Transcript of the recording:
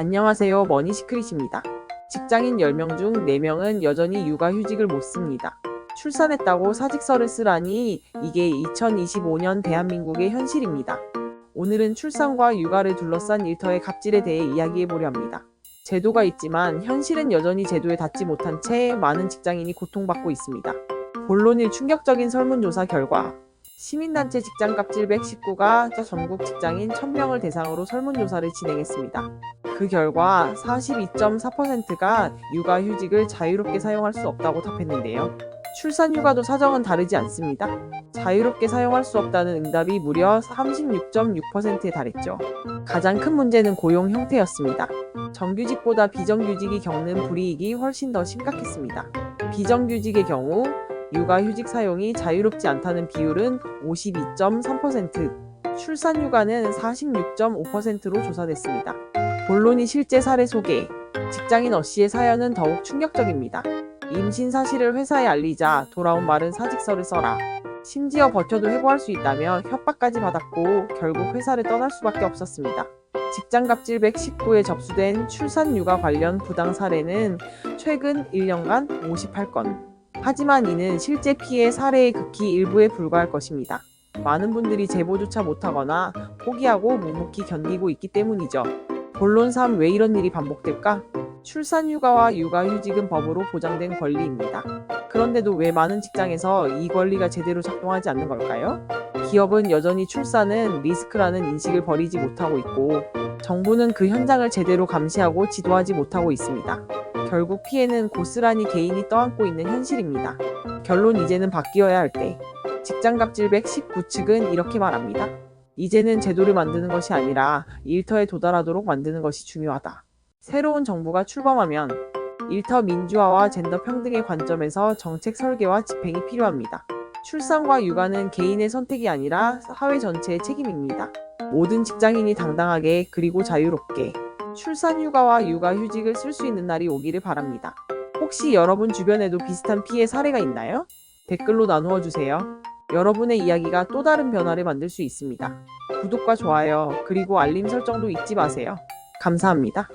안녕하세요. 머니시크릿입니다. 직장인 10명 중 4명은 여전히 육아휴직을 못 씁니다. 출산했다고 사직서를 쓰라니 이게 2025년 대한민국의 현실입니다. 오늘은 출산과 육아를 둘러싼 일터의 갑질에 대해 이야기해 보려 합니다. 제도가 있지만 현실은 여전히 제도에 닿지 못한 채 많은 직장인이 고통받고 있습니다. 본론일 충격적인 설문조사 결과 시민단체 직장갑질 119가 전국 직장인 1000명을 대상으로 설문조사를 진행했습니다. 그 결과 42.4%가 육아휴직을 자유롭게 사용할 수 없다고 답했는데요. 출산휴가도 사정은 다르지 않습니다. 자유롭게 사용할 수 없다는 응답이 무려 36.6%에 달했죠. 가장 큰 문제는 고용 형태였습니다. 정규직보다 비정규직이 겪는 불이익이 훨씬 더 심각했습니다. 비정규직의 경우 육아휴직 사용이 자유롭지 않다는 비율은 52.3%, 출산휴가는 46.5%로 조사됐습니다. 본론이 실제 사례 소개. 직장인 어 씨의 사연은 더욱 충격적입니다. 임신 사실을 회사에 알리자 돌아온 말은 사직서를 써라. 심지어 버텨도 해고할 수 있다며 협박까지 받았고 결국 회사를 떠날 수밖에 없었습니다. 직장갑질 119에 접수된 출산 육아 관련 부당 사례는 최근 1년간 58건. 하지만 이는 실제 피해 사례의 극히 일부에 불과할 것입니다. 많은 분들이 제보조차 못하거나 포기하고 묵묵히 견디고 있기 때문이죠. 본론 3왜 이런 일이 반복될까? 출산 휴가와 육아 휴직은 법으로 보장된 권리입니다. 그런데도 왜 많은 직장에서 이 권리가 제대로 작동하지 않는 걸까요? 기업은 여전히 출산은 리스크라는 인식을 버리지 못하고 있고 정부는 그 현장을 제대로 감시하고 지도하지 못하고 있습니다. 결국 피해는 고스란히 개인이 떠안고 있는 현실입니다. 결론 이제는 바뀌어야 할 때. 직장갑질 119 측은 이렇게 말합니다. 이제는 제도를 만드는 것이 아니라 일터에 도달하도록 만드는 것이 중요하다. 새로운 정부가 출범하면 일터 민주화와 젠더 평등의 관점에서 정책 설계와 집행이 필요합니다. 출산과 육아는 개인의 선택이 아니라 사회 전체의 책임입니다. 모든 직장인이 당당하게 그리고 자유롭게 출산 휴가와 육아 휴직을 쓸 수 있는 날이 오기를 바랍니다. 혹시 여러분 주변에도 비슷한 피해 사례가 있나요? 댓글로 나누어 주세요. 여러분의 이야기가 또 다른 변화를 만들 수 있습니다. 구독과 좋아요, 그리고 알림 설정도 잊지 마세요. 감사합니다.